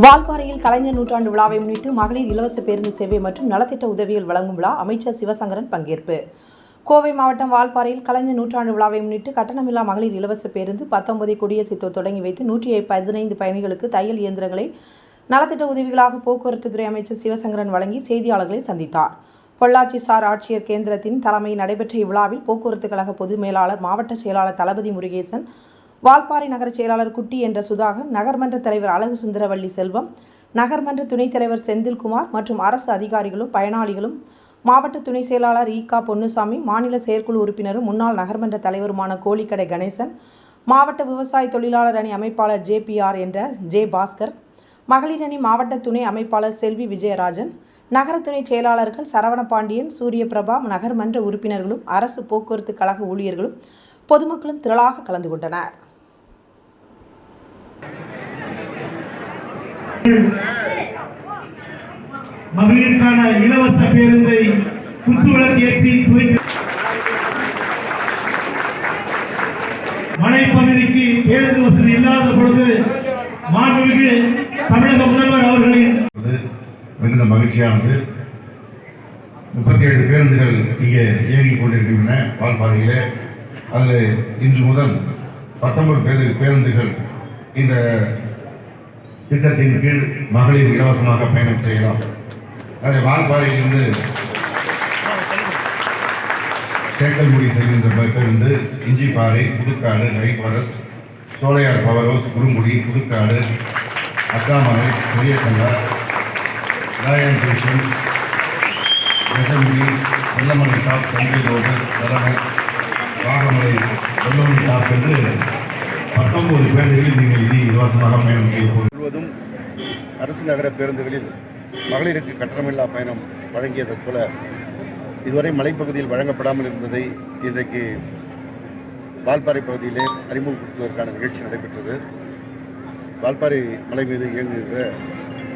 வால்பாறையில் கலைஞர் நூற்றாண்டு விழாவை முன்னிட்டு மகளிர் இலவச பேருந்து சேவை மற்றும் நலத்திட்ட உதவிகள் வழங்கும் விழா அமைச்சர் சிவசங்கரன் பங்கேற்பு. கோவை மாவட்டம் வால்பாறையில் கலைஞர் நூற்றாண்டு விழாவை முன்னிட்டு கட்டணமில்லா மகளிர் இலவச பேருந்து பத்தொன்பதை கொடியசைத்தோர் தொடங்கி வைத்து நூற்றி பதினைந்து பயணிகளுக்கு தையல் இயந்திரங்களை நலத்திட்ட உதவிகளாக போக்குவரத்து துறை அமைச்சர் சிவசங்கரன் வழங்கி செய்தியாளர்களை சந்தித்தார். பொள்ளாச்சி சார் ஆட்சியர் கேந்திரத்தின் தலைமையில் நடைபெற்ற இவ்விழாவில் போக்குவரத்து கழக பொது மேலாளர் மாவட்ட செயலாளர் தளபதி முருகேசன் வால்பாறை நகர செயலாளர் குட்டி என்ற சுதாகர் நகர்மன்ற தலைவர் அழகு சுந்தரவள்ளி செல்வம் நகர்மன்ற துணைத் தலைவர் செந்தில்குமார் மற்றும் அரசு அதிகாரிகளும் பயனாளிகளும் மாவட்ட துணை செயலாளர் ஈகா பொன்னுசாமி மாநில செயற்குழு உறுப்பினரும் முன்னாள் நகர்மன்ற தலைவருமான கோழிக்கடை கணேசன் மாவட்ட விவசாய தொழிலாளர் அணி அமைப்பாளர் ஜேபிஆர் என்ற ஜே. பாஸ்கர் மகளிர் அணி மாவட்ட துணை அமைப்பாளர் செல்வி விஜயராஜன் நகர துணை செயலாளர்கள் சரவணபாண்டியன் சூரியபிரபா நகர்மன்ற உறுப்பினர்களும் அரசு போக்குவரத்து கழக ஊழியர்களும் பொதுமக்களும் திரளாக கலந்து கொண்டனர். மகளிருக்கான இலவச பேருந்தை குத்துவிளக்கு ஏற்றி துவக்கி மலைப்பகுதிக்கு பேருந்து வசதி இல்லாத பொழுது மாண்புமிகு தமிழக முதல்வர் அவர்களின் மிகுந்த மகிழ்ச்சியானது. முப்பத்தி ஏழு பேருந்துகள் இங்கே இயங்கிக் கொண்டிருக்கின்றன பால்பாறையிலே அதில் இன்று முதல் பத்தொன்பது பேரு பேருந்துகள் இந்த திட்டத்தின் கீழ் மகளிர் இலவசமாக பயணம் செய்யலாம். அதில் வால்பாறையிலிருந்து சேக்கல்முடி செல்கின்ற பேருந்து Inchiparai Pudhukkadu high forest Sholayar power house Kurungudi Pudhukkadu Akkamalai Periyakallar Rayan station Nesamudi Vellamalai top Thanjai road Tharanai Vagamalai Vellamalai top என்று பத்தொன்பது பேருந்துகளில் நீங்கள் இனி இலவசமாக பயணம் செய்யப்போகிறீர்கள் அரசு நகர பேருந்துகளில் மகளிருக்கு கட்டணமில்லா பயணம் வழங்கியதைப் போல இதுவரை மலைப்பகுதியில் வழங்கப்படாமல் இருந்ததை இன்றைக்கு வால்பாறை பகுதியிலே அறிமுகப்படுத்துவதற்கான நிகழ்ச்சி நடைபெற்றது. வால்பாறை மலை மீது இயங்குகிற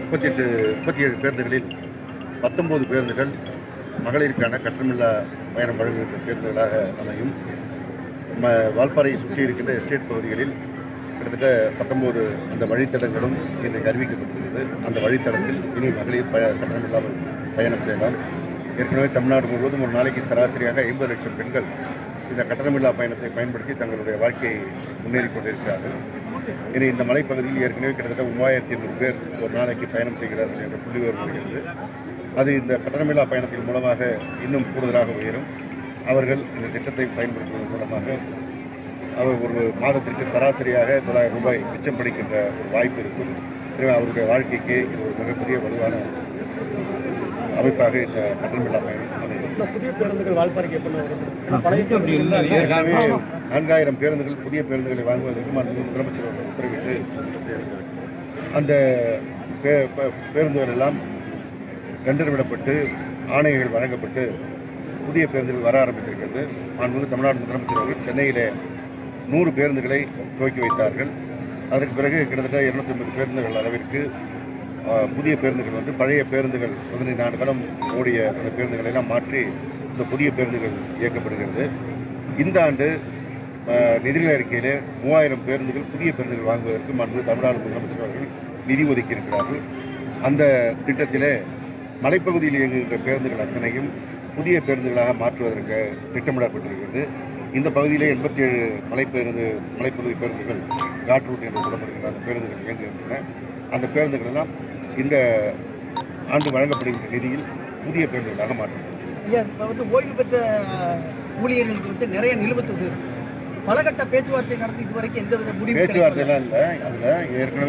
முப்பத்தி எட்டு முப்பத்தி ஏழு பேருந்துகளில் பத்தொம்போது பேருந்துகள் மகளிருக்கான கட்டணமில்லா பயணம் வழங்குகின்ற பேருந்துகளாக அமையும். ம வால்பாறையை சுற்றி இருக்கின்ற எஸ்டேட் பகுதிகளில் கிட்டத்தட்ட பத்தொம்போது அந்த வழித்தடங்களும் இன்றைக்கு அறிவிக்கப்பட்டுள்ளது அந்த வழித்தடத்தில் இனி மகளிர் பய கட்டணமில்லாமல் பயணம் செய்யலாம். ஏற்கனவே தமிழ்நாடு முழுவதும் ஒரு நாளைக்கு சராசரியாக ஐம்பது லட்சம் பெண்கள் இந்த கட்டணமில்லா பயணத்தை பயன்படுத்தி தங்களுடைய வாழ்க்கையை முன்னேறி கொண்டிருக்கிறார்கள். இனி இந்த மலைப்பகுதியில் ஏற்கனவே கிட்டத்தட்ட மூவாயிரத்தி எண்ணூறு பேர் ஒரு நாளைக்கு பயணம் செய்கிறார்கள் என்ற புள்ளி வருகிறது. அது இந்த கட்டணமில்லா பயணத்தின் மூலமாக இன்னும் கூடுதலாக உயரும். அவர்கள் இந்த திட்டத்தை பயன்படுத்துவதன் மூலமாக அவர் ஒரு மாதத்திற்கு சராசரியாக தொள்ளாயிரம் ரூபாய் மிச்சம் பிடிக்கின்ற ஒரு வாய்ப்பு இருக்கும். எனவே அவருடைய வாழ்க்கைக்கு இது ஒரு மிகப்பெரிய வலுவான அமைப்பாக இந்த கட்டணமில்லா பயணம் புதிய பேருந்துகள் ஏற்கனவே நான்காயிரம் பேருந்துகள் புதிய பேருந்துகளை வாங்குவதற்கு முதலமைச்சர் அவர்கள் உத்தரவிட்டு அந்த பேருந்துகள் எல்லாம் டெண்டர் விடப்பட்டு ஆணைகள் வழங்கப்பட்டு புதிய பேருந்துகள் வர ஆரம்பித்திருக்கிறது. மாண்புமிகு தமிழ்நாடு முதலமைச்சர் அவர்கள் சென்னையிலே நூறு பேருந்துகளை துவக்கி வைத்தார்கள். அதற்கு பிறகு கிட்டத்தட்ட இருநூத்தி ஐம்பது பேருந்துகள் அளவிற்கு புதிய பேருந்துகள் வந்து பழைய பேருந்துகள் பதினைந்து ஆண்டு காலம் ஓடிய அந்த பேருந்துகளை எல்லாம் மாற்றி இந்த புதிய பேருந்துகள் இயக்கப்படுகிறது. இந்த ஆண்டு நிதிநிலை அறிக்கையிலே மூவாயிரம் பேருந்துகள் புதிய பேருந்துகள் வாங்குவதற்கு மாண்பு தமிழ்நாடு முதலமைச்சர் அவர்கள் நிதி ஒதுக்கி இருக்கிறார்கள். அந்த திட்டத்திலே மலைப்பகுதியில் இயங்குகின்ற பேருந்துகள் அத்தனையும் புதிய பேருந்துகளாக மாற்றுவதற்கு திட்டமிடப்பட்டிருக்கிறது. இந்த பகுதியிலே எண்பத்தி ஏழு மலைப்பேருந்து மலைப்பகுதி பேருந்துகள் காட் ரூட் என்று சொல்லப்படுகின்ற அந்த பேருந்துகள் இயங்குகின்றன. அந்த பேருந்துகள் எல்லாம் இந்த ஆண்டு வழங்கப்படுகின்ற நிதியில் புதிய பேருந்துகளாக ஐயா இப்போ வந்து ஓய்வு பெற்ற ஊழியர்களுக்கு வந்து நிறைய நிலுவைத் தொகை இருக்கு. பல கட்ட பேச்சுவார்த்தை நடந்து இதுவரைக்கும் எந்த வித முடிவு பேச்சுவார்த்தையெல்லாம் இல்லை. அதில் ஏற்கனவே